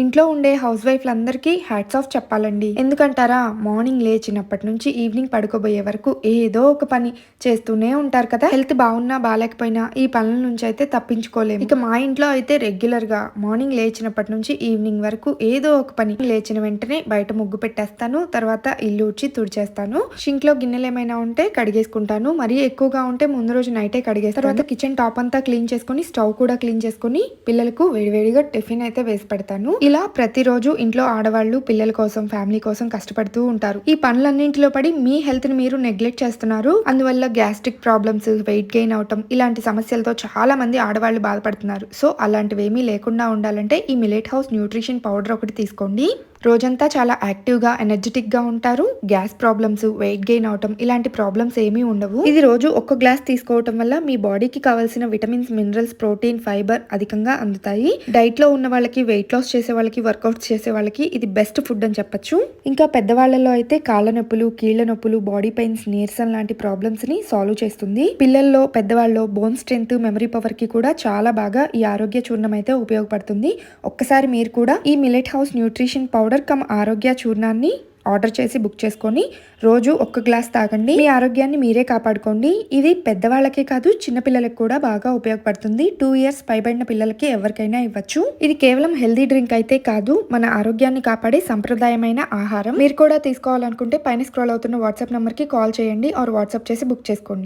ఇంట్లో ఉండే house వైఫ్లందరికీ hats off చెప్పాలండి. ఎందుకంటారా మార్నింగ్ లేచినప్పటి నుంచి ఈవినింగ్ పడుకోబోయే వరకు ఏదో ఒక పని చేస్తూనే ఉంటారు కదా. హెల్త్ బాగున్నా బాగాలేకపోయినా ఈ పనుల నుంచి అయితే తప్పించుకోలేము. ఇక మా ఇంట్లో అయితే రెగ్యులర్గా మార్నింగ్ లేచినప్పటి నుంచి ఈవినింగ్ వరకు ఏదో ఒక పని లేచిన వెంటనే బయట ముగ్గు పెట్టేస్తాను తర్వాత ఇల్లు ఉడ్చి తుడిచేస్తాను. షింక్లో గిన్నెలు ఏమైనా ఉంటే కడిగేసుకుంటాను మరీ ఎక్కువగా ఉంటే ముందు రోజు నైటే కడిగేస్తాను. తర్వాత కిచెన్ టాప్ అంతా క్లీన్ చేసుకొని స్టవ్ కూడా క్లీన్ చేసుకొని పిల్లలకు వేడివేడిగా టిఫిన్ అయితే వేసి పెడతాను. ఇలా ప్రతిరోజు ఇంట్లో ఆడవాళ్ళు పిల్లల కోసం ఫ్యామిలీ కోసం కష్టపడుతూ ఉంటారు. ఈ పనులన్నింటిలో పడి మీ హెల్త్ని మీరు నెగ్లెక్ట్ చేస్తున్నారు. అందువల్ల గ్యాస్ట్రిక్ ప్రాబ్లమ్స్ వెయిట్ గెయిన్ అవటం ఇలాంటి సమస్యలతో చాలా మంది ఆడవాళ్ళు బాధపడుతున్నారు. సో అలాంటివి ఏమీ లేకుండా ఉండాలంటే ఈ మిలెట్ హౌస్ న్యూట్రిషన్ పౌడర్ ఒకటి తీసుకోండి. రోజంతా చాలా యాక్టివ్గా ఎనర్జెటిక్గా ఉంటారు. గ్యాస్ ప్రాబ్లమ్స్ వెయిట్ గెయిన్ అవటం ఇలాంటి ప్రాబ్లమ్స్ ఏమీ ఉండవు. ఇది రోజు ఒక్క గ్లాస్ తీసుకోవటం వల్ల మీ బాడీకి కావాల్సిన విటమిన్స్ మినరల్స్ ప్రోటీన్ ఫైబర్ అధికంగా అందుతాయి. డైట్లో ఉన్న వాళ్ళకి వెయిట్ లాస్ చేసే వాళ్ళకి వర్కౌట్స్ చేసే వాళ్ళకి ఇది బెస్ట్ ఫుడ్ అని చెప్పొచ్చు. ఇంకా పెద్దవాళ్ళలో అయితే కాళ్ళ నొప్పులు కీళ్ళ నొప్పులు బాడీ పెయిన్స్ నీరసం లాంటి ప్రాబ్లమ్స్ని సాల్వ్ చేస్తుంది. పిల్లల్లో పెద్దవాళ్ళలో బోన్ స్ట్రెంత్ మెమరీ పవర్కి కూడా చాలా బాగా ఈ ఆరోగ్య చూర్ణం అయితే ఉపయోగపడుతుంది. ఒక్కసారి మీరు కూడా ఈ millet house nutrition powder cum ఆరోగ్య చూర్ణాన్ని ఆర్డర్ చేసి బుక్ చేసుకొని రోజు ఒక్క గ్లాస్ తాగండి. మీ ఆరోగ్యాన్ని మీరే కాపాడుకోండి. ఇది పెద్దవాళ్ళకే కాదు చిన్నపిల్లలకు కూడా బాగా ఉపయోగపడుతుంది. టూ ఇయర్స్ పైబడిన పిల్లలకి ఎవరికైనా ఇవ్వచ్చు. ఇది కేవలం హెల్దీ డ్రింక్ అయితే కాదు మన ఆరోగ్యాన్ని కాపాడే సంప్రదాయమైన ఆహారం. మీరు కూడా తీసుకోవాలనుకుంటే పైన స్క్రోల్ అవుతున్న వాట్సాప్ నెంబర్కి కాల్ చేయండి ఆర్ వాట్సాప్ చేసి బుక్ చేసుకోండి.